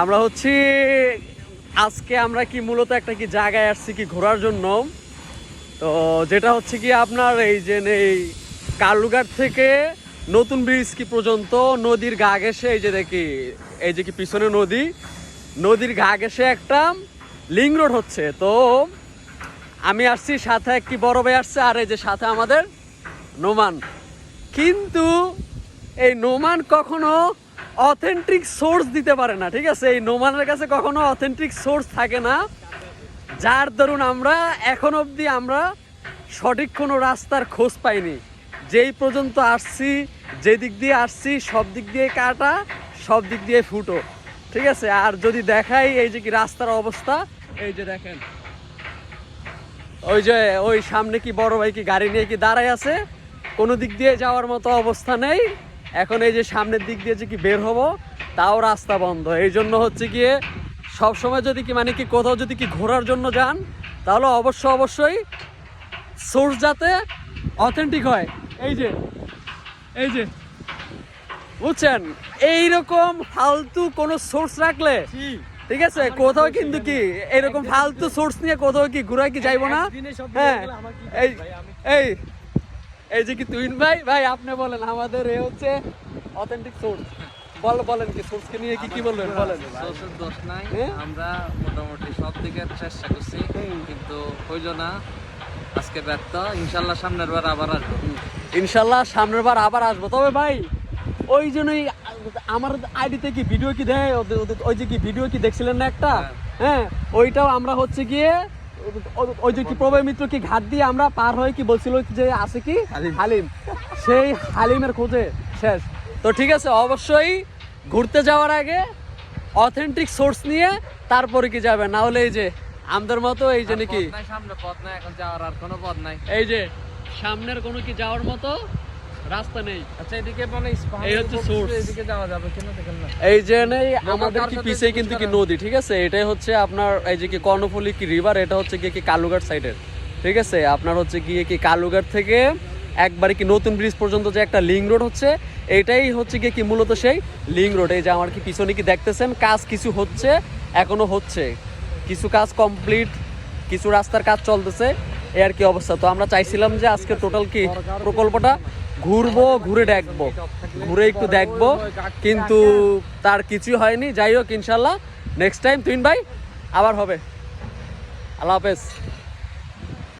আমরা হচ্ছি, আজকে আমরা কি মূলত একটা কি জায়গায় আসছি কি ঘোরার জন্য? তো যেটা হচ্ছে কি আপনার এই যে এই কালুঘাট থেকে নতুন ব্রিজ কি পর্যন্ত নদীর গা ঘেসে এই যে দেখি, এই যে কি পিছনে নদী, নদীর গা ঘেসে একটা লিং রোড হচ্ছে। তো আমি আসছি, সাথে একটি বড় ভাই আসছে, আর এই যে সাথে আমাদের নোমান। কিন্তু এই নোমান কখনো অথেন্টিক সোর্স দিতে পারে না, ঠিক আছে? এই নোমানের কাছে কখনো অথেন্টিক সোর্স থাকে না। যার দরুন আমরা এখন অবধি আমরা সঠিক কোনো রাস্তার খোঁজ পাইনি। যেই পর্যন্ত আসছি, যে দিক দিয়ে আসছি, সব দিক দিয়ে কাটা, সব দিক দিয়ে ফুটো, ঠিক আছে? আর যদি দেখাই এই যে কি রাস্তার অবস্থা, এই যে দেখেন। ওই যে, ওই সামনে কি বড় ভাই কি গাড়ি নিয়ে কি দাঁড়ায় আছে? কোনো দিক দিয়ে যাওয়ার মতো অবস্থা নেই। এখন এই যে সামনের দিক দিয়ে যে কি বের হব তাও রাস্তা বন্ধ। এই জন্য হচ্ছে গিয়ে সব সময় যদি কি মানে কি কোথাও যদি কি ঘোরার জন্য যান তাহলে অবশ্য অবশ্যই সোর্স যাতে অথেন্টিক হয়। এই যে এই যে বুঝছেন? এইরকম ফালতু কোনো সোর্স রাখলে ঠিক আছে? কোথাও কিন্তু কি এরকম ফালতু সোর্স নিয়ে কোথাও কি ঘুরাই কি যাইবো না? হ্যাঁ। এই এই এই যে কি তুইন ভাই? ভাই আপনি বলেন আমাদের এ হচ্ছে অথেন্টিক সোর্স বল বলেন কি সোর্সকে নিয়ে কি কি বলবেন? বলেন। সোর্সের দোষ নাই। হ্যাঁ? আমরা মোটামুটি সব দিকে চেষ্টা করছি কিন্তু হইল না। আজকে ব্যর্থ ইনশাল্লাহ সামনের বার আবার আসব। ইনশাল্লাহ সামনের বার আবার আসব। তবে ভাই ওই জন্যই আমার আইডিতে কি ভিডিও কি দেয়? ওই যে কি ভিডিও কি দেখছিলেন না একটা? হ্যাঁ ওইটাও আমরা হচ্ছে গিয়ে ওই যে কি প্রবয় মিত্র কি ঘাট দিয়ে আমরা পার হয়ে কি বলছিল যে আছে কি? হালিম। সেই হালিমের খোঁজে শেষ। তো ঠিক আছে অবশ্যই ঘুরতে যাওয়ার আগে অথেন্টিক সোর্স নিয়ে তারপরে কি যাবে? না হলে এই যে আমাদের মতো এই যে নাকি সামনে পথ নাই এখন যাওয়ার আর কোনো পথ নাই। এই যে সামনের কোনো কি যাওয়ার মতো রাস্তা নেই। আচ্ছা এদিকে মানে এই হচ্ছে source। এদিকে যাওয়া যাবে কেন দেখেন না? এই যে নেই আমাদের কি পিছে কিন্তু কি নদী ঠিক আছে? এটাই হচ্ছে আপনার এই যে কি কর্ণফুলি কি রিভার এটা হচ্ছে গিয়ে কি কালুঘাট সাইডের ঠিক আছে? আপনার হচ্ছে গিয়ে কি কালুঘাট থেকে একবারে কি নতুন ব্রিজ পর্যন্ত যে একটা লিং রোড হচ্ছে এটাই হচ্ছে গিয়ে কি মূলত সেই লিং রোড এই যে আমার কি পিছনে কি দেখতেছেন? কাজ কিছু হচ্ছে এখনও হচ্ছে। কিছু কাজ কমপ্লিট কিছু রাস্তার কাজ চলতেছে এই আর কি অবস্থা। তো আমরা চাইছিলাম যে আজকে টোটাল কি প্রকল্পটা ঘুরবো, ঘুরে দেখব। ঘুরে একটু দেখব, কিন্তু তার কিছুই হয়নি। যাই হোক, ইনশাল্লাহ নেক্সট টাইম তুইন ভাই, আবার হবে। আল্লাহ হাফেজ।